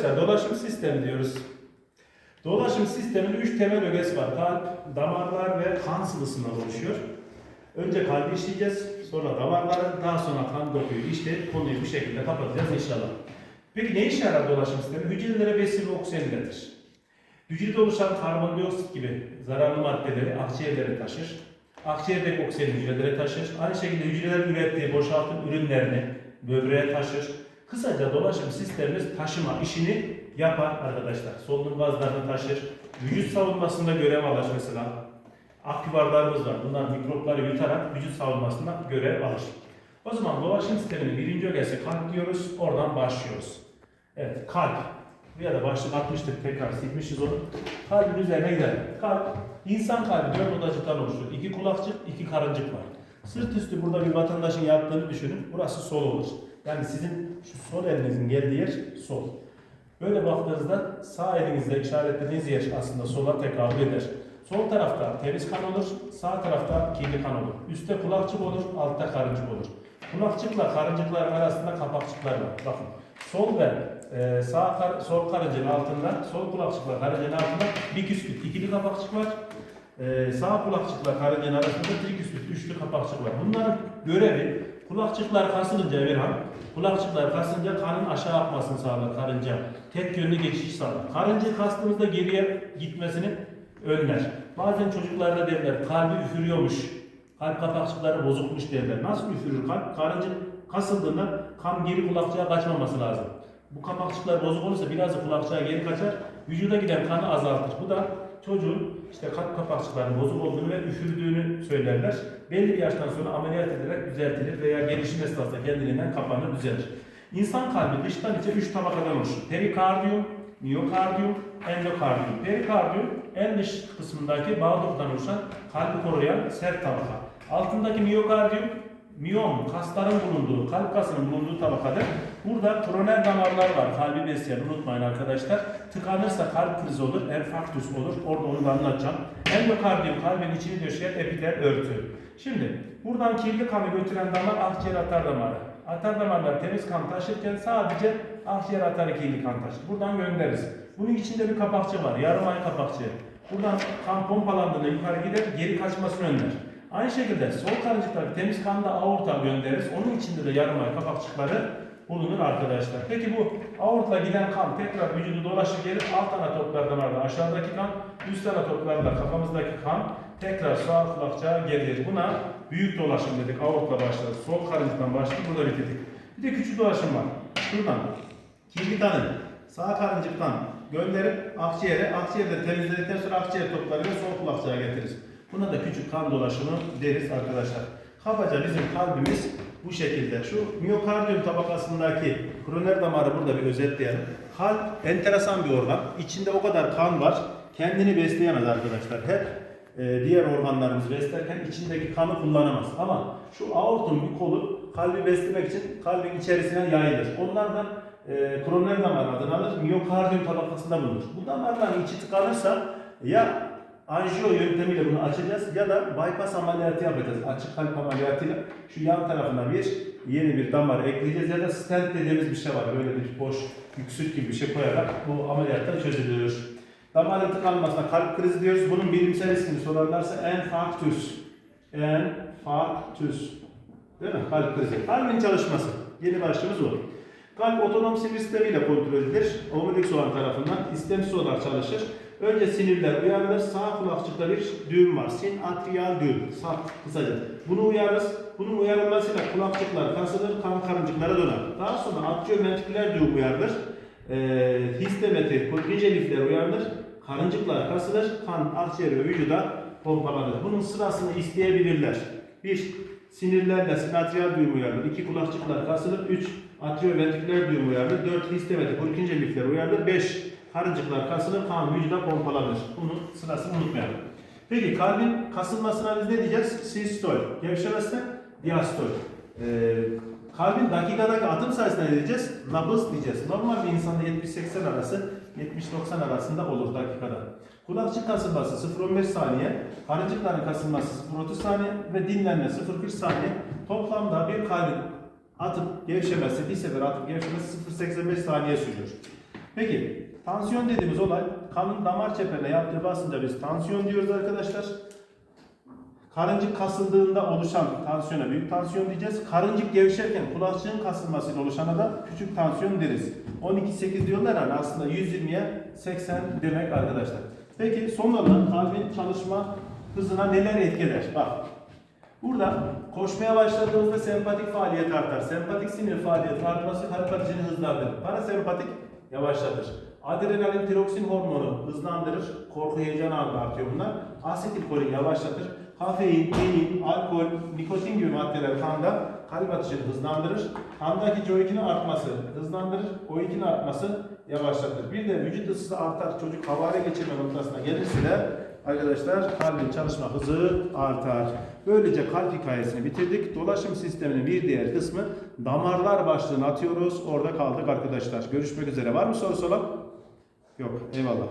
Arkadaşlar dolaşım sistemi diyoruz. Dolaşım sisteminin üç temel ögesi var. Kalp, damarlar ve kan sıvısından oluşuyor. Önce kalbi işleyeceğiz, sonra damarları, daha sonra kan dokuyu işleyip konuyu bu şekilde kapatacağız inşallah. Peki ne işe yarar dolaşım sistemi? Hücrelere besin ve oksijen iletir. Hücrede oluşan karbondioksit gibi zararlı maddeleri akciğerlere taşır. Akciğerdeki oksijeni hücrelere taşır. Aynı şekilde hücreler ürettiği boşaltım ürünlerini böbreğe taşır. Kısaca dolaşım sistemimiz taşıma işini yapar arkadaşlar. Solunum gazlarını taşır. Vücut savunmasında görev alır mesela. Aküvarlarımız var. Bunlar mikropları yutarak vücut savunmasında görev alır. O zaman dolaşım sisteminin birinci ögesi kalp diyoruz. Oradan başlıyoruz. Evet kalp. Ya da başlık atmıştık tekrar silmişiz onu. Kalbin üzerine gidelim. Kalp, insan kalbi dört odacıktan oluşuyor. İki kulakçık, iki karıncık var. Sırt üstü burada bir vatandaşın yaptığını düşünün. Burası sol olur. Yani sizin şu sol elinizin geldiği yer sol. Böyle baktığınızda sağ elinizle işaretlediğiniz yer aslında sola tekabül eder. Sol tarafta temiz kan olur, sağ tarafta kirli kan olur. Üstte kulakçık olur, altta karıncık olur. Kulakçıkla karıncıkların arasında kapakçıklar var. Bakın sol ve e, sağ kar, sol karıncığın altında, sol kulakçıkla karıncığın altında biküspit ikili kapakçık var. E, sağ kulakçıkla karıncığın arasında triküspit üçlü kapakçık var. Bunların görevi kulakçıklar kasılınca Emirhan, kulakçıklar kasınca kanın aşağı akmasını sağlar karınca. Tek yönlü geçiş sağlar. Karıncayı kastığımızda geriye gitmesini önler. Bazen çocuklarda derler kalbi üfürüyormuş. Kalp kapakçıkları bozukmuş derler. Nasıl üfürür kalp? Karıncık kasıldığında kan geri kulakçığa kaçmaması lazım. Bu kapakçıklar bozuk olursa biraz da kulakçığa geri kaçar. Vücuda giden kanı azaltır. Bu da çocuğun işte kalp kapakçıklarının bozuk olduğunu ve üfürdüğünü söylerler. Belli bir yaştan sonra ameliyat edilerek düzeltilir veya gelişim esnasında kendiliğinden kapanır, düzelir. İnsan kalbi dıştan içe üç tabakadan oluşur. Perikardiyum, miyokardiyum, endokardiyum. Perikardiyum en dış kısmındaki bağ dokudan oluşan kalbi koruyan sert tabaka. Altındaki miyokardiyum miyom, kasların bulunduğu, kalp kasının bulunduğu tabakadır. Burada koroner damarlar var, kalbi besleyen, unutmayın arkadaşlar. Tıkanırsa kalp krizi olur, enfarktüs olur, orada onu da anlatacağım. Endokardiyum, kalbin içini döşeyen epitel örtü. Şimdi, buradan kirli kanı götüren damar akciğer atar damarı. Atar damarlar temiz kan taşırken sadece akciğer atarı kirli kan taşır. Buradan göndeririz. Bunun içinde bir kapakçı var, yarım ay kapakçı. Buradan kan pompalandığında yukarı gider, geri kaçmasını önler. Aynı şekilde sol karıncıkları temiz kanda aorta göndeririz. Onun içinde de yarım ay kapakçıkları bulunur arkadaşlar. Peki bu aortla giden kan tekrar vücudu dolaşır gelir alt anatoplar damarda aşağıdaki kan, üst anatoplarla kafamızdaki kan tekrar sağ kulakçığa gelir. Buna büyük dolaşım dedik. Aortla başladı. Sol karıncıktan başladı. Burada bitirdik. Bir de küçük dolaşım var. Şuradan kirli kanı sağ karıncıktan gönderip akciğere, akciğerde temizledikten sonra akciğer toplarıyla sol kulakçığa getiririz. Buna da küçük kan dolaşımı deriz arkadaşlar. Kabaca bizim kalbimiz bu şekilde. Şu miyokardiyum tabakasındaki koroner damarı burada bir özetleyelim. Kalp enteresan bir organ. İçinde o kadar kan var. Kendini besleyemez arkadaşlar. Hep e, diğer organlarımızı beslerken içindeki kanı kullanamaz. Ama şu aortun bir kolu kalbi beslemek için kalbin içerisine yayılır. Onlardan e, koroner damar adını alır. Miyokardiyum tabakasında bulunur. Bu damarların içi tıkanırsa ya anjiyo yöntemiyle bunu açacağız ya da bypass ameliyatı yapacağız. Açık kalp ameliyatıyla şu yan tarafına bir yeni bir damar ekleyeceğiz ya da stent dediğimiz bir şey var. Böyle bir boş yüksük gibi bir şey koyarak bu ameliyatta çözülür. Damarın tıkanmasına kalp krizi diyoruz. Bunun bilimsel ismini sorarlarsa enfarktüs. Enfarktüs. Değil mi? Kalp krizi. Kalbin çalışması. Yeni başlığımız bu. Kalp otonom sinir sistemiyle kontrol edilir. Omurilik soğan tarafından istemsiz olarak çalışır. Önce sinirler uyarılır. Sağ kulakçıkta bir düğüm var. Sin atrial düğüm. Sap kısaca. Bunu uyarırız. Bunun uyarılmasıyla kulakçıklar kasılır, kan karıncıklara döner. Daha sonra atrioventriküler düğüm uyarılır. E, histemetri, Purkinje lifler uyarılır. Karıncıklar kasılır, kan akciğer ve vücuda pompalanır. Bunun sırasını isteyebilirler. Bir, sinirlerle sinatriyal düğüm uyarılır. İki, kulakçıklar kasılır. Üç, atrioventriküler düğüm uyarılır. Dört, histemetri, Purkinje lifler uyarılır. Beş, karıncıklar kasılır, kan vücuda pompalanır. Bunun sırasını unutmayalım. Peki kalbin kasılmasına biz ne diyeceğiz? Sistol. Gevşemezse diastol. Ee, kalbin dakikadaki atım sayısına ne diyeceğiz? Nabız diyeceğiz. Normal bir insanda 70-80 arası, 70-90 arasında olur dakikada. Kulakçık kasılması 0-15 saniye, karıncıkların kasılması 0-30 saniye ve dinlenme 0-40 saniye. Toplamda bir kalbin atıp gevşemesi, bir sefer atıp gevşemesi 0-85 saniye sürüyor. Peki tansiyon dediğimiz olay kanın damar çeperine yaptığı basınca biz tansiyon diyoruz arkadaşlar. Karıncık kasıldığında oluşan tansiyona büyük tansiyon diyeceğiz. Karıncık gevşerken kulakçığın kasılmasıyla oluşana da küçük tansiyon deriz. 12-8 diyorlar hani aslında 120'ye 80 demek arkadaşlar. Peki son olarak kalbin çalışma hızına neler etkiler? Bak Burada koşmaya başladığımızda sempatik faaliyet artar. Sempatik sinir faaliyeti artması kalp atışını hızlandırır. Parasempatik yavaşlatır. Adrenalin tiroksin hormonu hızlandırır. Korku heyecan anında artıyor bunlar. Asetilkolin yavaşlatır. Kafein, tein, alkol, nikotin gibi maddeler kanda kalp atışını hızlandırır. Kandaki CO2'nin artması hızlandırır. O2'nin artması yavaşlatır. Bir de vücut ısısı artar. Çocuk havale geçirme noktasına gelirse de arkadaşlar kalbin çalışma hızı artar. Böylece kalp hikayesini bitirdik. Dolaşım sisteminin bir diğer kısmı damarlar başlığını atıyoruz. Orada kaldık arkadaşlar. Görüşmek üzere. Var mı soru soran? Yok. Eyvallah.